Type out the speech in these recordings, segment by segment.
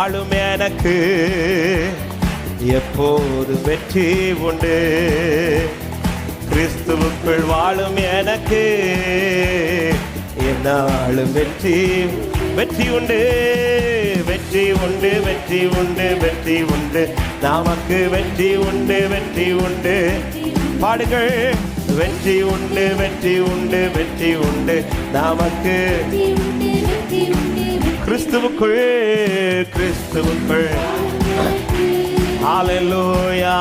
ஆளும் எனக்கு எப்போது வெற்றி உண்டு? கிறிஸ்துவுக்குள் வாழும் எனக்கு என்னாலும் வெற்றி வெற்றி உண்டு. வெற்றி உண்டு வெற்றி உண்டு வெற்றி உண்டு. நமக்கு வெற்றி உண்டு வெற்றி உண்டு. பாடுகள் வெற்றி உண்டு வெற்றி உண்டு வெற்றி உண்டு. நமக்கு கிறிஸ்துவுக்குள் கிறிஸ்துவுக்குள். ஹalleluya.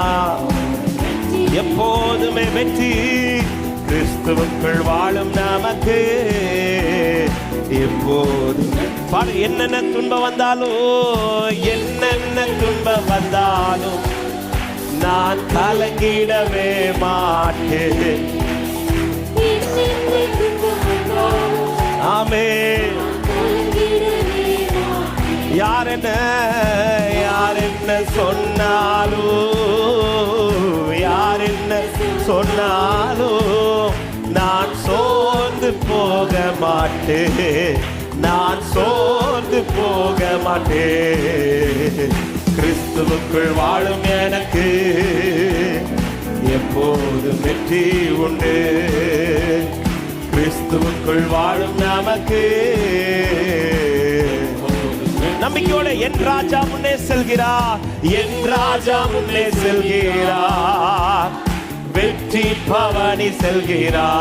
எப்போதுமே வெற்றி கிறிஸ்துவுக்குள் வாழும் நமக்கு. எப்போதும் பாடு என்னென்ன துன்பம் வந்தாலும் என்னென்ன துன்பம் வந்தாலும் நான் கலங்கிடவே மாட்டேன். சொன்னாலும் யார் என்ன சொன்னாலும் நான் சோர்ந்து போக மாட்டேன். நான் சோர்ந்து போக மாட்டேன். கிறிஸ்துவுக்குள் வாழும் எனக்கு எப்போதும் வெற்றி உண்டு. கிறிஸ்துவுக்குள் வாழும் நமக்கு நம்பிக்கையோட என் ராஜா முன்னே செல்கிறார். என் ராஜா முன்னே செல்கிறார். வெற்றி பவனி செல்கிறார்.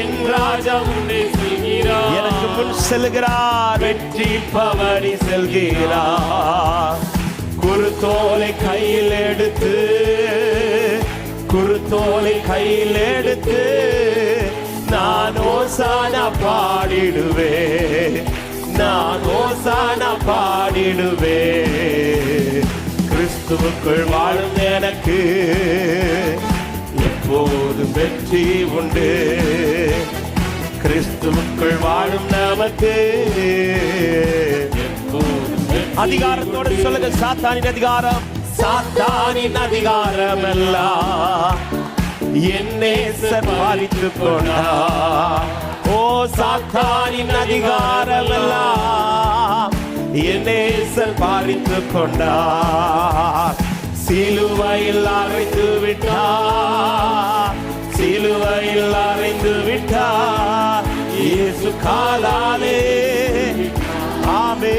என் ராஜா முன்னே செல்கிறார். எனக்கு முன் செல்கிறார். வெற்றி பவனி செல்கிறார். குருத்தோலை கையில் எடுத்து குருத்தோலை கையில் எடுத்து நான் ஓசான பாடிடுவேன். நான் ஓசான பாடிடுவே கிறிஸ்துவுக்குள் வாழும் எனக்கு எப்போதும் வெற்றி உண்டு கிறிஸ்துவுக்குள் வாழும் நமக்கு அதிகாரத்தோட சொல்லுங்க சாத்தானின் அதிகாரம் சாத்தானின் அதிகாரம் எல்லாம் என்னே கொண்டா ஓ சாத்தானின் அதிகாரம் என்னே சர்வாரித்து கொண்டார். சிலுவையில் அறைந்து விட்டார். சிலுவையில் அறைந்து விட்டார். இயேசு காலாலே ஆமே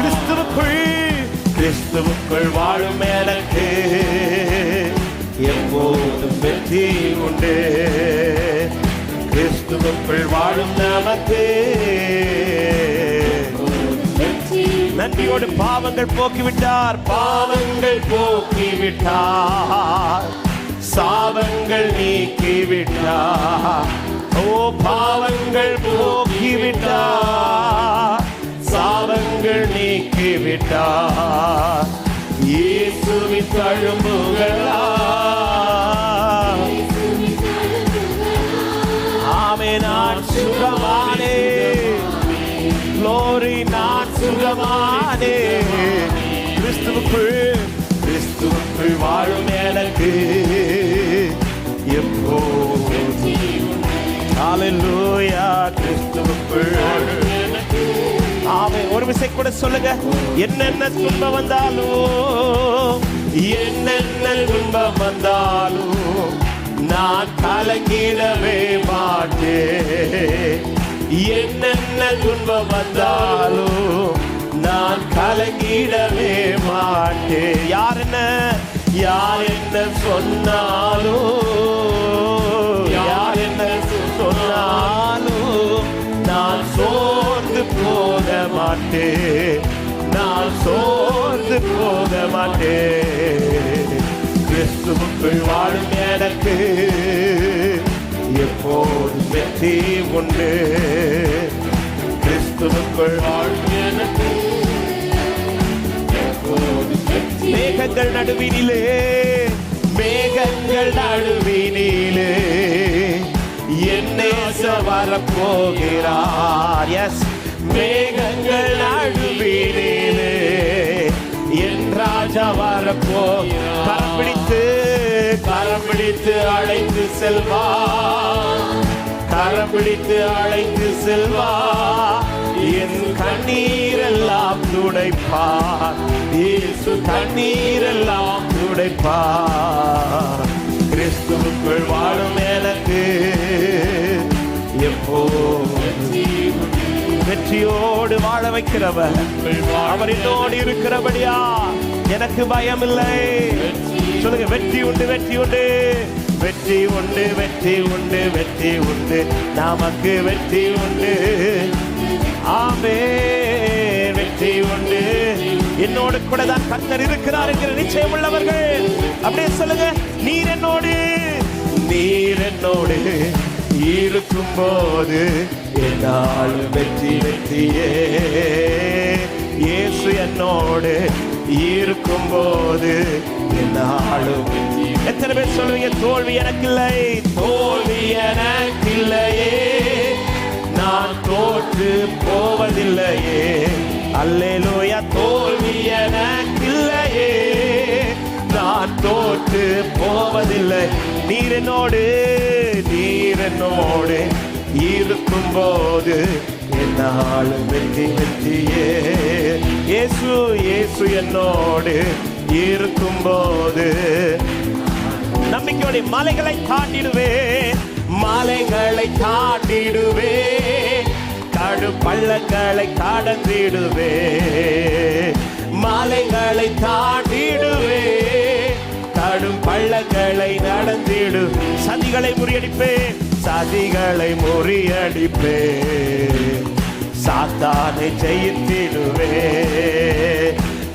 கிறிஸ்துவுக்குள் கிறிஸ்துவுக்குள் வாழும் எனக்கு எப்போதும் வெற்றி உண்டு. கிறிஸ்துவுக்குள் வாழும் நமக்கு நன்றியோடு பாவங்கள் போக்கிவிட்டார். பாவங்கள் போக்கிவிட்டார். சாபங்கள் நீக்கிவிட்டார். ஓ பாவங்கள் போக்கிவிட்டார். சாபங்கள் நீக்கிவிட்டார். இயேசுவின் தழும்புகளா நான் கிறிஸ்துவுக்குள் கிறிஸ்துவுக்குள் வாழும் எனக்கு எப்போ ஹalleluya கிறிஸ்துவுக்குள் ஆமே ஒரு விசை கூட சொல்லுங்க. என்னென்ன துன்பம் வந்தாலும் என்னென்ன துன்பம் வந்தாலும் நான் கலங்கிடவே மாட்டேன். என்னென்ன துன்பம் வந்தாலும் நான் கலங்கிடவே மாட்டேன். யார் என்ன? யார் என்ன சொன்னாலும் யார் என்ன சொன்னாலும் நான் சோர்ந்து போக மாட்டேன். நான் சோர்ந்து போக மாட்டேன். கிறிஸ்துவுக்குள் வாழும் எனக்கு எப்போதும் வெற்றி உண்டு. கிறிஸ்துவுக்குள் வாழும் எனக்கு. மேகங்கள் நடுவினிலே மேகங்கள் நடுவினிலே. என்னேச வரப்போகிறார். எஸ் மேகங்கள் நடுவினிலே. என் ராஜா வரப்போகிறார். கரம் பிடித்து கரம் பிடித்து அழைத்து செல்வா. கரம் பிடித்து அழைத்து செல்வா. கண்ணீரெல்லாம் துடைப்பார். இயேசு கண்ணீரெல்லாம் துடைப்பார். கிறிஸ்துவுக்குள் வாழும் எனக்கு எப்போ வெற்றியோடு வாழ வைக்கிறவர். அவர் என்னோடு இருக்கிறபடியா எனக்கு பயம் இல்லை சொல்லுங்க வெற்றி உண்டு வெற்றி உண்டு. வெற்றி உண்டு வெற்றி உண்டு வெற்றி உண்டு. நமக்கு வெற்றி உண்டு. ஆமே வெற்றி உண்டு. என்னோடு கூட தான் கத்தர் இருக்கிறார் என்கிற நிச்சயம் உள்ளவர்கள். அப்படியே சொல்லுங்க நீர் என்னோடு. நீர் என்னோடு இருக்கும் போது என்னால் வெற்றி வெற்றியே. இயேசு என்னோடு இருக்கும் போது என்னாலும் எத்தனை பேர் சொல்லுவீங்க தோல்வி எனக்கில்லை. தோல்வி எனக்கில்லையே. இல்லையே தோற்று போவதில்லையே. அல்லேலூயா தோல்வி எனக்கில்லையே. நான் தோற்று போவதில்லை. நீரனோடு நீரனோடு இருக்கும் போது என்னாலும் வெற்றி வெற்றியே. இயேசு இயேசு என்னோடு இருக்கும் போது நம்பிக்கையோட மலைகளை தாண்டிடுவே மலைகளை தாண்டிடுவே கடு பள்ளங்களை கடந்திடுவே மாலைகளை தாண்டிடுவே. கடும் பள்ளங்களை நடந்திடு. சதிகளை முறியடிப்பே. சதிகளை முறியடிப்பே. சாத்தானை ஜெயித்திடுவே.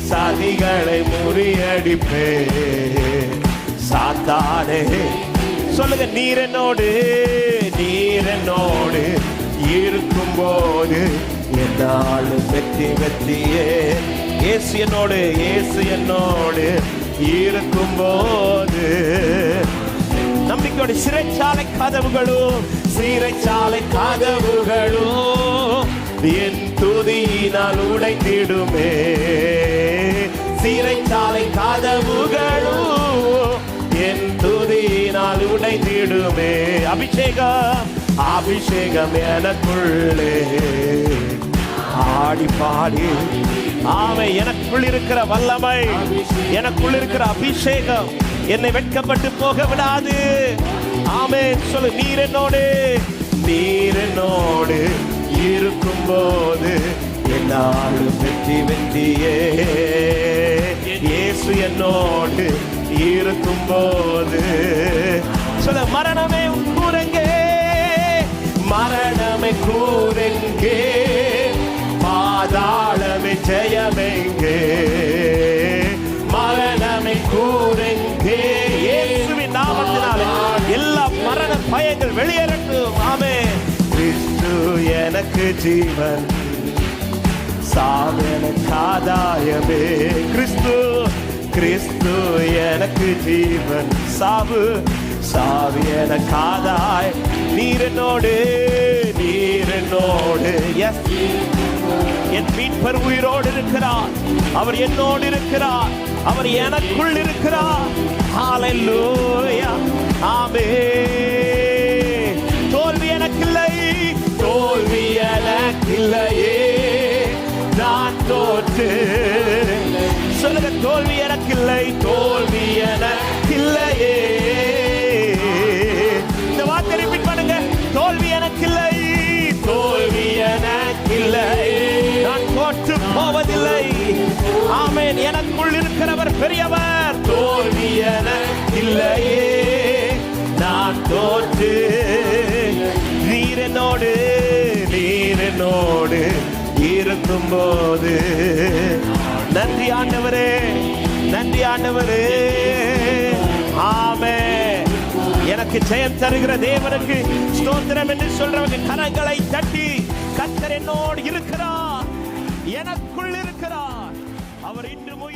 சதிகளை முறியடிப்பே. சாத்தானே. சொல்லுங்க நீரனோடு நீரனோடு இருக்கும் போது என்னாலும் வெற்றி வெற்றியே இயேசு என்னோடு இயேசு என்னோடு இருக்கும் போது நம்பிக்கையோட சிறைச்சாலை கதவுகளும் சிறைச்சாலை கதவுகளும் என் துதியினால் உடைத்திடுமே. சிறைச்சாலை கதவுகளும் என் துதியினால் உடைத்திடுமே. அபிஷேகம். அபிஷேகம் எனக்குள்ளே. ஆடி பாடி. ஆமை எனக்குள் இருக்கிற வல்லமை எனக்குள் இருக்கிற அபிஷேகம் என்னை வெட்கப்பட்டு போக விடாது. ஆமே சொல்லு நீர் என்னோடு நீர் என்னோடு இருக்கும் போது என்னாலும் வெற்றி வெற்றியே. இயேசு என்னோடு இருக்கும் போது சொல்ல மரணமே உன் கூறெங்கே? பாதாளமே ஜெயமெங்கே? மரணமே கூறெங்கே? இயேசுவின் நாமத்தினாலே எல்லா மரண பயங்கள் வெளியேறட்டும். ஆமே கிறிஸ்து எனக்கு ஜீவன். சாவன காதாயமே கிறிஸ்து கிறிஸ்து எனக்கு ஜீவன். சாவு சாவு என காதாய் நீரனோடு நீரனோடு எஸ் என் மீட்பர் உயிரோடு இருக்கிறார். அவர் என்னோடு இருக்கிறார். அவர் எனக்குள் இருக்கிறார். ஹalleluya ஆமே தோல்வி எனக்கில்லை. தோல்வி எனக்கில்லையே. நான் தோற்று. சொல்லுங்க தோல்வி எனக்கில்லை. தோல்வி எனக்கில்லை. ஆமேன். எனக்குள் இருக்கிறவர் பெரியவர். தோல்வி இல்லையே. நான் தோற்று. நீரனோடு நீரனோடு இருக்கும் போது நன்றி ஆண்டவரே நன்றி ஆண்டவரே. ஆமே எனக்கு ஜெயம் தருகிற தேவனுக்கு ஸ்தோத்திரம் என்று சொல்றவங்க கரங்களை தட்டி கத்தர் என்னோடு இருக்கிறார். எனக்குள் இருக்கிறார். அவர் இன்று உயிரோ